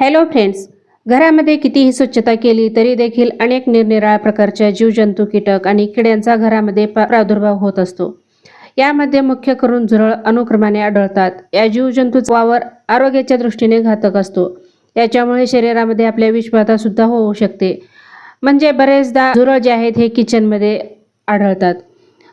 Hello friends घरामध्ये कितीही स्वच्छता केली तरी देखील अनेक निरनिराळ्या प्रकारच्या जीवजंतू कीटक आणि किड्यांचा घरामध्ये प्रादुर्भाव होत असतो. यामध्ये मुख्य करून झुरळ अनुक्रमाने आढळतात. या जीवजंतूचा वावर आरोग्याच्या दृष्टीने घातक असतो. याच्यामुळे शरीरामध्ये आपल्या विषबाधा सुद्धा होऊ शकते. म्हणजे बरेचदा झुरळ जे आहेत हे किचनमध्ये आढळतात.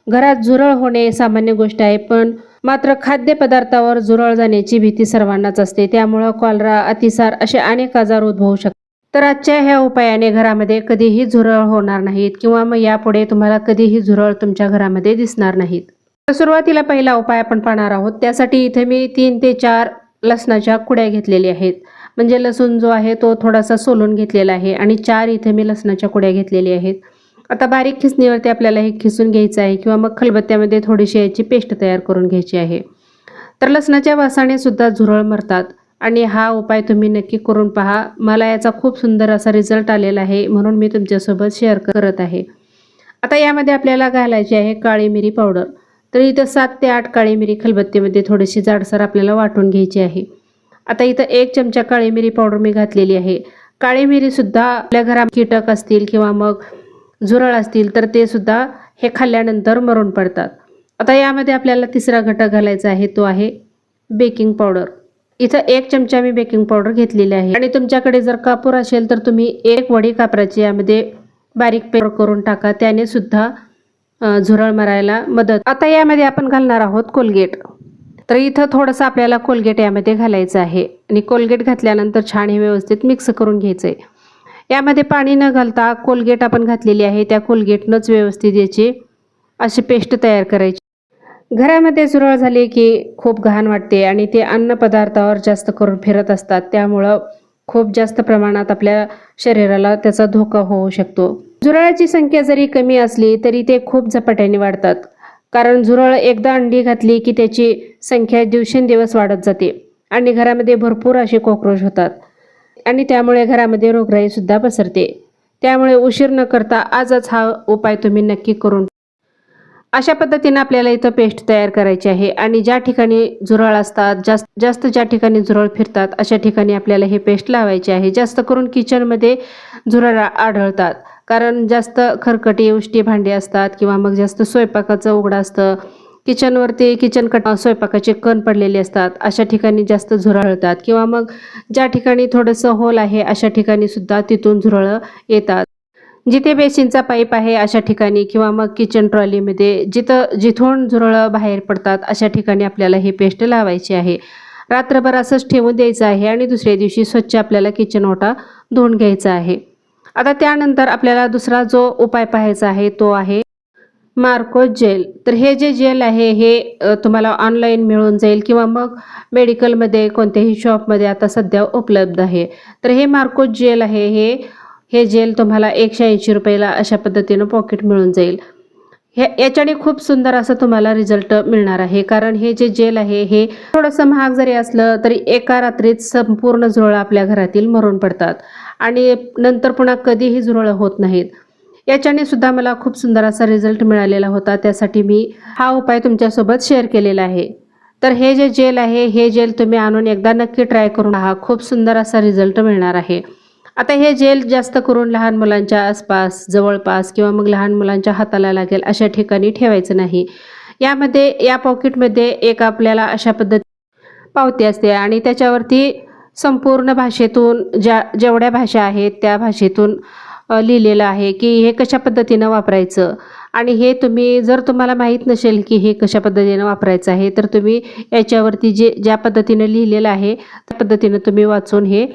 घरात झुरळ होणे सामान्य गोष्ट आहे पण मात्र खाद्यपदार्थावर झुरळ जाण्याची भीती सर्वांनाच असते. त्यामुळं कॉलरा अतिसार असे अनेक आजार उद्भवू शकतात. तर आजच्या ह्या उपायाने घरामध्ये कधीही झुरळ होणार नाहीत किंवा मग यापुढे तुम्हाला कधीही झुरळ तुमच्या घरामध्ये दिसणार नाहीत. तर सुरुवातीला पहिला उपाय आपण पाहणार आहोत. त्यासाठी इथे मी तीन ते चार लसणाच्या कुड्या घेतलेल्या आहेत. म्हणजे लसूण जो आहे तो थोडासा सोलून घेतलेला आहे आणि चार इथे मी लसणाच्या कुड्या घेतलेल्या आहेत. आता बारीक खिसणीवरती आपल्याला हे खिसून घ्यायचं आहे किंवा मग खलबत्त्यामध्ये थोडीशी याची पेस्ट तयार करून घ्यायची आहे. तर लसणाच्या वासाने सुद्धा झुरळ मरतात आणि हा उपाय तुम्ही नक्की करून पहा. मला याचा खूप सुंदर असा रिझल्ट आलेला आहे म्हणून मी तुमच्यासोबत शेअर करत आहे. आता यामध्ये आपल्याला घालायची आहे काळी मिरी पावडर तर इथं सात ते आठ काळी मिरी खलबत्तीमध्ये थोडीशी जाडसर आपल्याला वाटून घ्यायची आहे. आता इथं एक चमचा काळी मिरी पावडर मी घातलेली आहे. काळी मिरीसुद्धा आपल्या घरात कीटक असतील किंवा मग झुरळ असतील तर ते सुद्धा हे खाल्ल्यानंतर मरून पडतात. आता यामध्ये आपल्याला तिसरा घटक घालायचा आहे तो आहे बेकिंग पावडर. इथं एक चमचा मी बेकिंग पावडर घेतलेली आहे. आणि तुमच्याकडे जर कापूर असेल तर तुम्ही एक वडी कापराची यामध्ये बारीक पेपर करून टाका. त्याने सुद्धा झुरळ मारायला मदत. आता यामध्ये आपण घालणार आहोत कोलगेट. तर इथं थोडंसं आपल्याला कोलगेट यामध्ये घालायचं आहे. आणि कोलगेट घातल्यानंतर छान हे व्यवस्थित मिक्स करून घ्यायचं आहे यामध्ये पाणी न घालता कोलगेट आपण घातलेली आहे. त्या कोलगेटनंच व्यवस्थित याची अशी पेस्ट तयार करायची. घरामध्ये झुरळ झाले की खूप घाण वाटते आणि ते अन्नपदार्थावर जास्त करून फिरत असतात. त्यामुळं खूप जास्त प्रमाणात आपल्या शरीराला त्याचा धोका होऊ शकतो. झुरळाची संख्या जरी कमी असली तरी ते खूप झपाट्याने वाढतात. कारण झुरळ एकदा अंडी घातली की त्याची संख्या दिवसेंदिवस वाढत जाते आणि घरामध्ये भरपूर असे कॉक्रोच होतात. आणि त्यामुळे घरामध्ये रोगराई सुद्धा पसरते. त्यामुळे उशीर न करता आजच हा उपाय तुम्ही नक्की करून अशा पद्धतीने आपल्याला इथं पेस्ट तयार करायची आहे आणि ज्या ठिकाणी झुरळ असतात जास्त जास्त ज्या ठिकाणी झुरळ फिरतात अशा ठिकाणी आपल्याला हे पेस्ट लावायची आहे. जास्त करून किचनमध्ये झुरळ आढळतात. कारण जास्त खरकटी उष्टी भांडी असतात किंवा मग जास्त स्वयंपाकाचं उघडं असतं किचनवरती किचन कट स्वयंपाकाचे कण पडलेले असतात. अशा ठिकाणी जास्त झुरळतात किंवा मग ज्या ठिकाणी थोडंसं होल आहे अशा ठिकाणी सुद्धा तिथून झुरळं येतात. जिथे बेसिनचा पाईप आहे अशा ठिकाणी किंवा मग किचन ट्रॉलीमध्ये जिथं जिथून झुरळं बाहेर पडतात अशा ठिकाणी आपल्याला हे पेस्ट लावायची आहे. रात्रभर असंच ठेवून द्यायचं आहे आणि दुसऱ्या दिवशी स्वच्छ आपल्याला किचन ओटा धुवून घ्यायचा आहे. आता त्यानंतर आपल्याला दुसरा जो उपाय पाहायचा आहे तो आहे मार्को जेल. तर हे जे जेल आहे हे तुम्हाला ऑनलाईन मिळून जाईल किंवा मग मेडिकलमध्ये कोणत्याही शॉपमध्ये आता सध्या उपलब्ध आहे. तर हे मार्को जेल आहे हे हे जेल तुम्हाला एकशे ऐंशी रुपयाला अशा पद्धतीनं पॉकेट मिळून जाईल. हे याच्याने खूप सुंदर असं तुम्हाला रिझल्ट मिळणार आहे. कारण हे जे जेल आहे हे थोडंसं महाग जरी असलं तरी एका रात्रीत संपूर्ण झुरळ आपल्या घरातील मरून पडतात. आणि नंतर पुन्हा कधीही झुरळ होत नाहीत. याच्याने सुद्धा मला खूप सुंदर असा रिझल्ट मिळालेला होता. त्यासाठी मी हा उपाय तुमच्यासोबत शेअर केलेला आहे. तर हे जे जेल आहे हे जेल तुम्ही आणून एकदा नक्की ट्राय करून पहा. खूप सुंदर असा रिझल्ट मिळणार आहे. आता हे जेल जास्त करून लहान मुलांच्या आसपास जवळपास किंवा मग लहान मुलांच्या हाताला लागेल अशा ठिकाणी ठेवायचं नाही. यामध्ये या पॉकेटमध्ये एक आपल्याला अशा पद्धती पावती असते आणि त्याच्यावरती संपूर्ण भाषेतून ज्या जेवढ्या भाषा आहेत त्या भाषेतून लिहिलेलं आहे की हे कशा पद्धतीनं वापरायचं? आणि हे तुम्ही जर तुम्हाला माहीत नसेल की हे कशा पद्धतीनं वापरायचं आहे तर तुम्ही याच्यावरती जे ज्या पद्धतीनं लिहिलेलं आहे त्या पद्धतीनं तुम्ही वाचून हे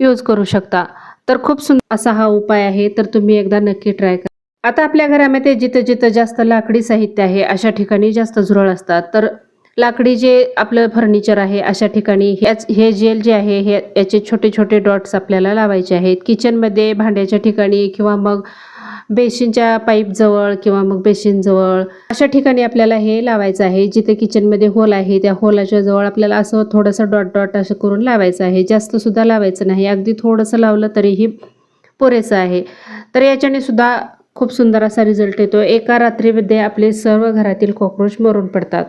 यूज करू शकता. तर खूप सुंदर असा हा उपाय आहे तर तुम्ही एकदा नक्की ट्राय करा. आता आपल्या घरामध्ये जिथं जिथं जास्त लाकडी साहित्य आहे अशा ठिकाणी जास्त झुरळ असतात. तर लाकडी जे आपलं फर्निचर आहे अशा ठिकाणी हे जेल जे आहे हे याचे छोटे छोटे डॉट्स आपल्याला लावायचे आहेत. किचनमध्ये भांड्याच्या ठिकाणी किंवा मग बेसिनच्या पाईपजवळ किंवा मग बेसिनजवळ अशा ठिकाणी आपल्याला हे लावायचं आहे. जिथे किचनमध्ये होल आहे त्या होलाच्या जवळ आपल्याला असं थोडंसं डॉट डॉट असं करून लावायचं आहे. जास्त सुद्धा लावायचं नाही. अगदी थोडंसं लावलं तरीही पुरेसं आहे. तर याच्याने सुद्धा खूप सुंदर असा रिझल्ट येतो. एका रात्रीमध्ये आपले सर्व घरातील कॉक्रोच मरून पडतात.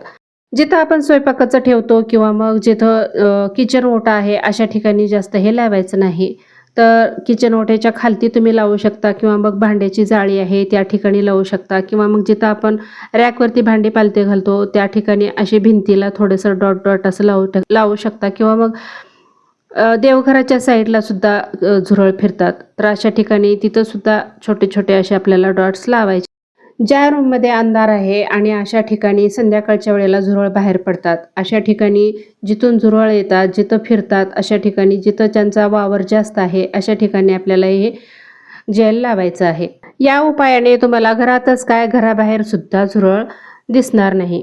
जिथं आपण स्वयंपाकाचं ठेवतो किंवा मग जिथं किचन ओटा आहे अशा ठिकाणी जास्त हे लावायचं नाही. तर किचन ओट्याच्या खालती तुम्ही लावू शकता किंवा मग भांड्याची जाळी आहे त्या ठिकाणी लावू शकता किंवा मग जिथं आपण रॅकवरती भांडी पालते घालतो त्या ठिकाणी अशी भिंतीला थोडंसं डॉट डॉट असं लावू लावू शकता किंवा मग देवघराच्या साईडला सुद्धा झुरळ फिरतात. तर अशा ठिकाणी तिथं सुद्धा छोटे छोटे असे आपल्याला डॉट्स लावायचे ज्या रूममध्ये अंधार आहे आणि अशा ठिकाणी संध्याकाळच्या वेळेला झुरळ बाहेर पडतात अशा ठिकाणी जिथून झुरळ येतात जिथं फिरतात अशा ठिकाणी जिथं त्यांचा वावर जास्त आहे अशा ठिकाणी आपल्याला हे जेल लावायचं आहे. या उपायाने तुम्हाला घरातच काय घराबाहेर सुद्धा झुरळ दिसणार नाही.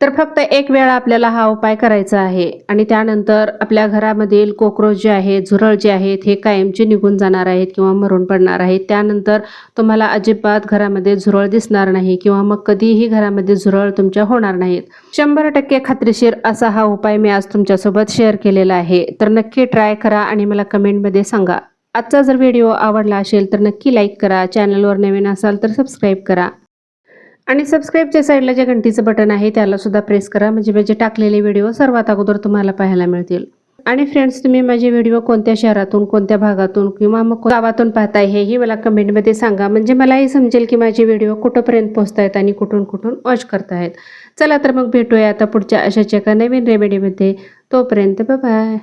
तर फक्त एक वेळा आपल्याला हा उपाय करायचा आहे. आणि त्यानंतर आपल्या घरामधील कोक्रोच जे आहेत झुरळ जे आहेत हे कायमचे निघून जाणार आहेत किंवा मरून पडणार आहेत. त्यानंतर तुम्हाला अजिबात घरामध्ये झुरळ दिसणार नाही किंवा मग कधीही घरामध्ये झुरळ तुमच्या होणार नाहीत. शंभर टक्के खात्रीशीर असा हा उपाय मी आज तुमच्यासोबत शेअर केलेला आहे. तर नक्की ट्राय करा आणि मला कमेंटमध्ये सांगा. आजचा जर व्हिडिओ आवडला असेल तर नक्की लाईक करा. चॅनलवर नवीन असाल तर सबस्क्राईब करा. आणि सबस्क्राईबच्या साईडला जे घंटीचं बटन आहे त्याला सुद्धा प्रेस करा. म्हणजे माझे टाकलेले व्हिडिओ सर्वात अगोदर तुम्हाला पाहायला मिळतील. आणि फ्रेंड्स तुम्ही माझे व्हिडिओ कोणत्या शहरातून कोणत्या भागातून किंवा मग गावातून पाहताय हेही मला कमेंटमध्ये सांगा. म्हणजे मलाही समजेल की माझे व्हिडिओ कुठंपर्यंत पोहोचतायत आणि कुठून कुठून वॉच करतायत. चला तर मग भेटूया आता पुढच्या अशाच एका नवीन रेमेडीमध्ये तोपर्यंत बाय